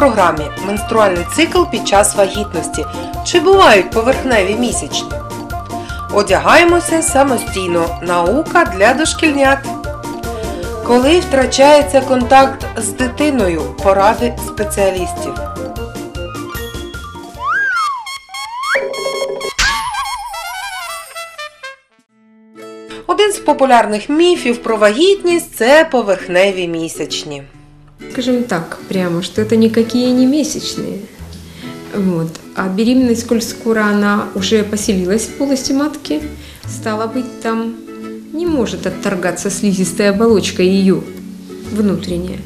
Програмі менструальний цикл під час вагітності. Чи бувають поверхневі місячні? Одягаємося самостійно. Наука для дошкільнят. Коли втрачається контакт з дитиною, поради спеціалістів. Один з популярних міфів про вагітність це поверхневі місячні. Скажем так прямо, что это никакие не месячные. Вот. А беременность, коль скоро она уже поселилась в полости матки, стало быть, там не может отторгаться слизистая оболочка ее внутренняя.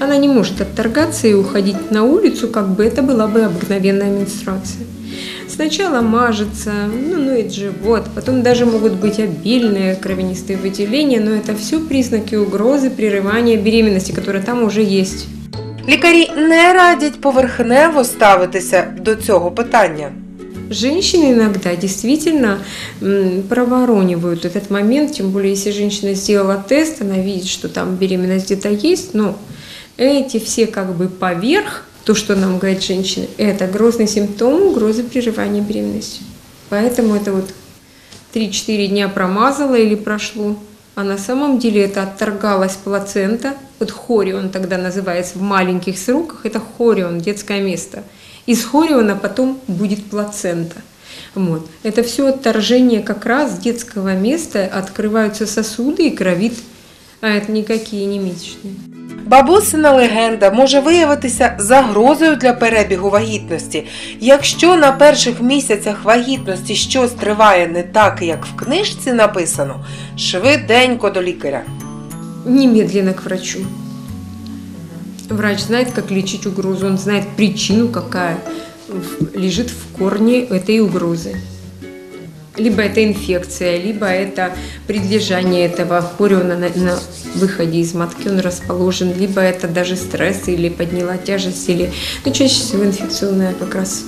Она не может отторгаться и уходить на улицу, как бы это была бы обыкновенная менструация. Сначала мажется, ну, ноет живот, потом даже могут быть обильные кровянистые выделения, но это все признаки угрозы прерывания беременности, которая там уже есть. Лікарі не радять поверхнево ставитися до цього питання. Женщины иногда действительно проворонивают этот момент, тем более если женщина сделала тест, она видит, что там беременность где-то есть, но эти все как бы поверх, то, что нам говорит женщина, это грозный симптом угрозы прерывания беременности. Поэтому это вот 3-4 дня промазало или прошло, а на самом деле это отторгалась плацента, вот хорион тогда называется в маленьких сроках, это хорион, детское место. Из хориона потом будет плацента. Вот. Это все отторжение как раз детского места, открываются сосуды и кровит, а это никакие не месячные. Бабусина легенда може виявитися загрозою для перебігу вагітності. Якщо на перших місяцях вагітності щось триває не так, як в книжці написано, швиденько до лікаря. Немедленно к врачу. Врач знает, как лечить угрозу, он знает причину, какая лежит в корне этой угрозы. Либо это инфекция, либо это предлежание этого хориона на, на выходе из матки, он расположен, либо это даже стресс, или подняла тяжесть, или, ну, чаще всего инфекционная как раз.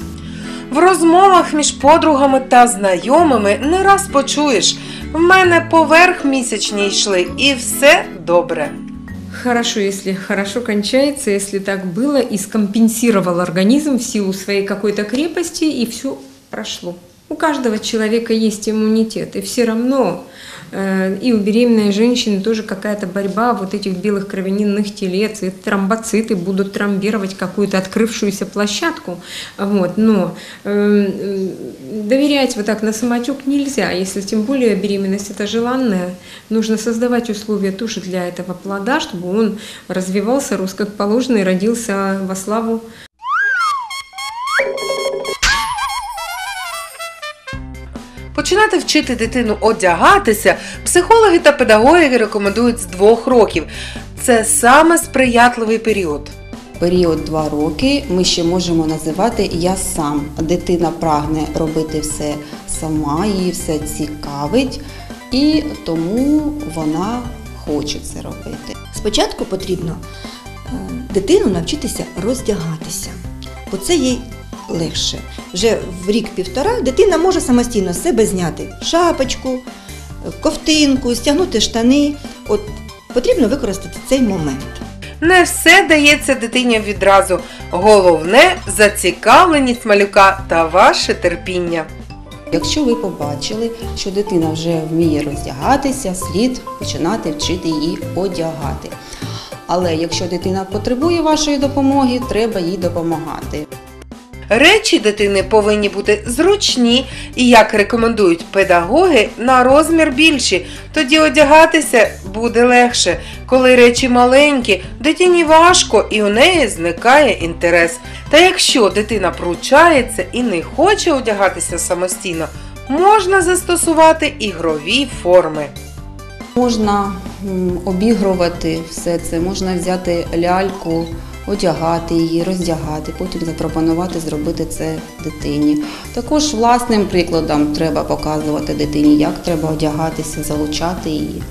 В розмовах між подругами та знайомими не раз почуєш: в мене поверх місячні йшли, і все добре. Хорошо, если хорошо кончается, если так было, и скомпенсировал организм в силу своей какой-то крепости, и все прошло. У каждого человека есть иммунитет, и все равно э, и у беременной женщины тоже какая-то борьба вот этих белых кровянинных телец, и тромбоциты будут тромбировать какую-то открывшуюся площадку, вот, но э, э, доверять вот так на самотек нельзя, если тем более беременность это желанная, нужно создавать условия тоже для этого плода, чтобы он развивался, рос как положено и родился во славу Починати вчити дитину одягатися психологи та педагоги рекомендують з двох років. Це саме сприятливий період. Період 2 роки ми ще можемо називати Я сам. Дитина прагне робити все сама, її все цікавить, і тому вона хоче це робити. Спочатку потрібно е, дитину навчитися роздягатися, бо це їй легше. Вже в рік-півтора дитина може самостійно з себе зняти шапочку, ковтинку, стягнути штани. От потрібно використати цей момент. Не все дається дитині відразу. Головне зацікавленість малюка та ваше терпіння. Якщо ви побачили, що дитина вже вміє роздягатися, слід починати вчити її одягати. Але якщо дитина потребує вашої допомоги, треба їй допомагати. Речі дитини повинні бути зручні і, як рекомендують педагоги, на розмір більші. Тоді одягатися буде легше. Коли речі маленькі, дитині важко і у неї зникає інтерес. Та якщо дитина пручається і не хоче одягатися самостійно, можна застосувати ігрові форми. Можна обігрувати все це, можна взяти ляльку, одягати її, роздягати, потім запропонувати зробити це дитині. Також власним прикладом треба показувати дитині, як треба одягатися, залучати її.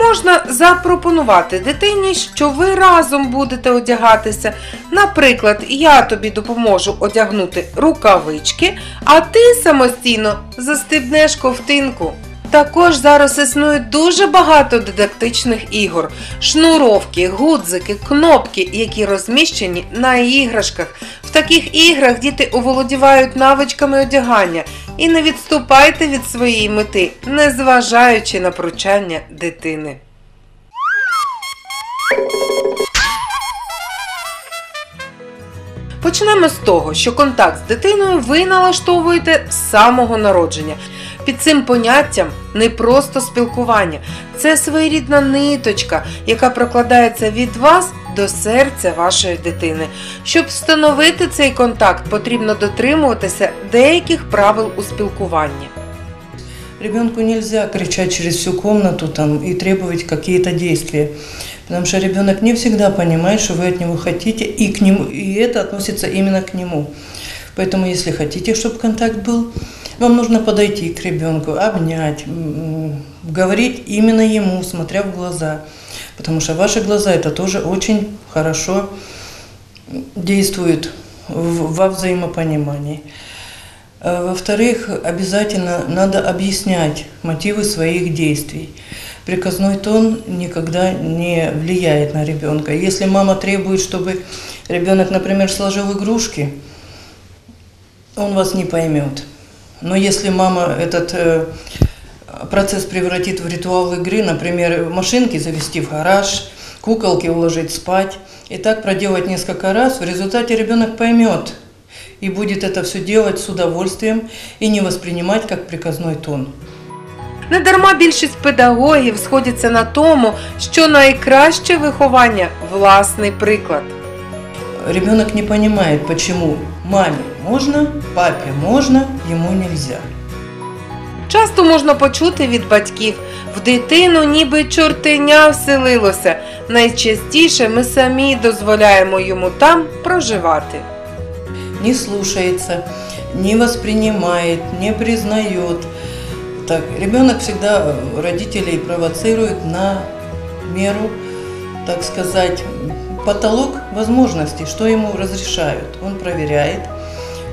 Можна запропонувати дитині, що ви разом будете одягатися. Наприклад, я тобі допоможу одягнути рукавички, а ти самостійно застебнеш ковтинку. Також зараз існує дуже багато дидактичних ігор, шнуровки, гудзики, кнопки, які розміщені на іграшках. В таких іграх діти оволодівають навичками одягання і не відступайте від своєї мети, незважаючи на пручання дитини. Почнемо з того, що контакт з дитиною ви налаштовуєте з самого народження. Під цим поняттям не просто спілкування, це своєрідна ниточка, яка прокладається від вас до серця вашої дитини. Щоб встановити цей контакт, потрібно дотримуватися деяких правил у спілкуванні. Ребенку нельзя кричать через всю комнату там, и требовать какие-то действия. Потому что ребенок не всегда понимает, что вы от него хотите, и, к нему, и это относится именно к нему. Поэтому, если хотите, чтобы контакт был, вам нужно подойти к ребенку, обнять, говорить именно ему, смотря в глаза. Потому что ваши глаза это тоже очень хорошо действует во взаимопонимании. А, Во-вторых, обязательно надо объяснять мотивы своих действий. Приказной тон никогда не влияет на ребенка. Если мама требует, чтобы ребенок, например, сложил игрушки, он вас не поймет. Но если мама этот э, процесс превратит в ритуал игры, например, машинки завести в гараж, куколки уложить спать, и так проделать несколько раз, в результате ребенок поймет и будет это все делать с удовольствием и не воспринимать как приказной тон. Недарма більшість педагогів сходяться на тому, що найкраще виховання власний приклад. Ребенок не понимает, почему маме можно, папе можно, ему нельзя. Часто можна почути від батьків в дитину ніби чортеня вселилося. Найчастіше ми самі дозволяємо йому там проживати. Не слушается, не воспринимает, не признает. Так, ребенок всегда э, родителей провоцирует на меру, так сказать, потолок возможностей, что ему разрешают. Он проверяет,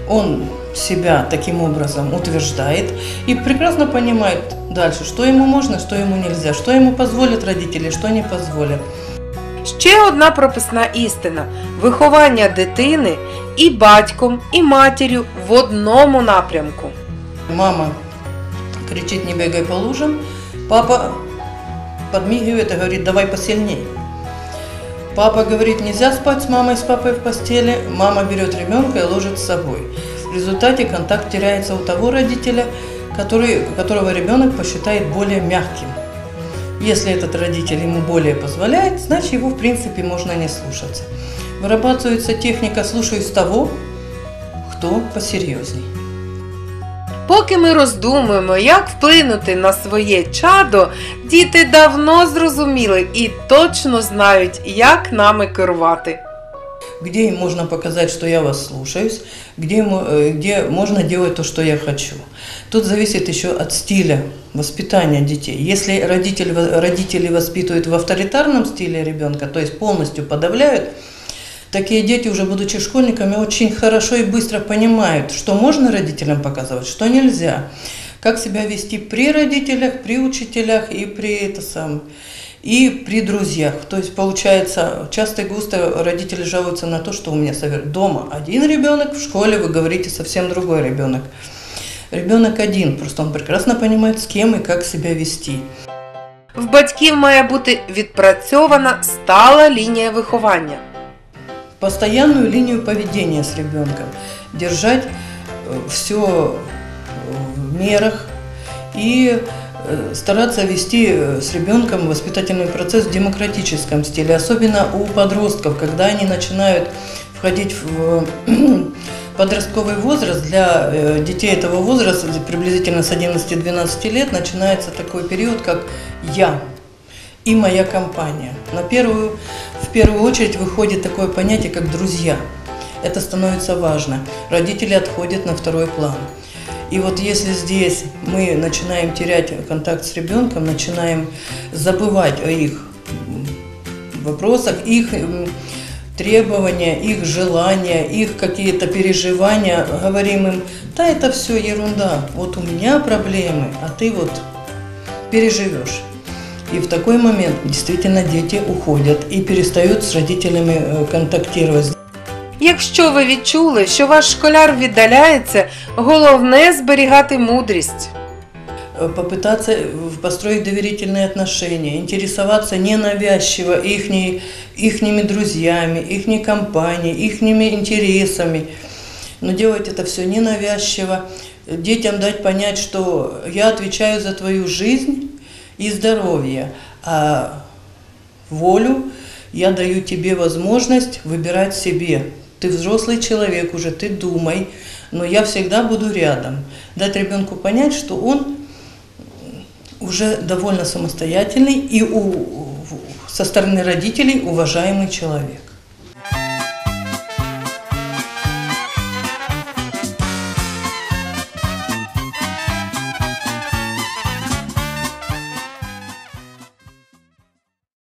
он себя таким образом утверждает и прекрасно понимает дальше, что ему можно, что ему нельзя, что ему позволят родители, что не позволят. Ще одна прописна істина: виховання дитини і батьком, і матір'ю в одному напрямку. Мама кричит, не бегай по лужам. Папа подмигивает и говорит, давай посильней. Папа говорит, нельзя спать с мамой, с папой в постели. Мама берет ребенка и ложит с собой. В результате контакт теряется у того родителя, который, которого ребенок посчитает более мягким. Если этот родитель ему более позволяет, значит его в принципе можно не слушаться. Вырабатывается техника «слушаюсь того, кто посерьезней». Поки ми роздумуємо, як вплинути на своє чадо, діти давно зрозуміли і точно знають, як нами керувати. где им можно показать, что я вас слушаюсь, где, ему, э, где можно делать то, что я хочу. Тут зависит еще от стиля воспитания детей. Если родитель, во- родители воспитывают в авторитарном стиле ребенка, то есть полностью подавляют, такие дети, уже будучи школьниками, очень хорошо и быстро понимают, что можно родителям показывать, что нельзя, как себя вести при родителях, при учителях и при это самое и при друзьях. То есть получается, часто и густо родители жалуются на то, что у меня совер- дома один ребенок, в школе вы говорите совсем другой ребенок. Ребенок один, просто он прекрасно понимает, с кем и как себя вести. В батьків має бути відпрацьована стала лінія виховання. Постоянную линию поведения с ребенком. Держать все в мерах и э, стараться вести э, с ребенком воспитательный процесс в демократическом стиле, особенно у подростков, когда они начинают входить в подростковый возраст, для э, детей этого возраста, приблизительно с 11-12 лет, начинается такой период, как «я» и моя компания. На первую, в первую очередь выходит такое понятие, как «друзья». Это становится важно. Родители отходят на второй план. И вот если здесь мы начинаем терять контакт с ребенком, начинаем забывать о их вопросах, их требования, их желания, их какие-то переживания, говорим им, да это все ерунда, вот у меня проблемы, а ты вот переживешь. И в такой момент действительно дети уходят и перестают с родителями э, контактировать. Якщо ви відчули, що ваш школяр віддаляється, головне зберігати мудрість. Э, Попытаться э, построить доверительные отношения, интересоваться ненавязчиво ихней, ихними друзьями, ихней компанией, ихними интересами. Но делать это все ненавязчиво, детям дать понять, что я отвечаю за твою жизнь и здоровье, а волю я даю тебе возможность выбирать себе. Ты взрослый человек уже, ты думай, но я всегда буду рядом. Дать ребенку понять, что он уже довольно самостоятельный и у, со стороны родителей уважаемый человек.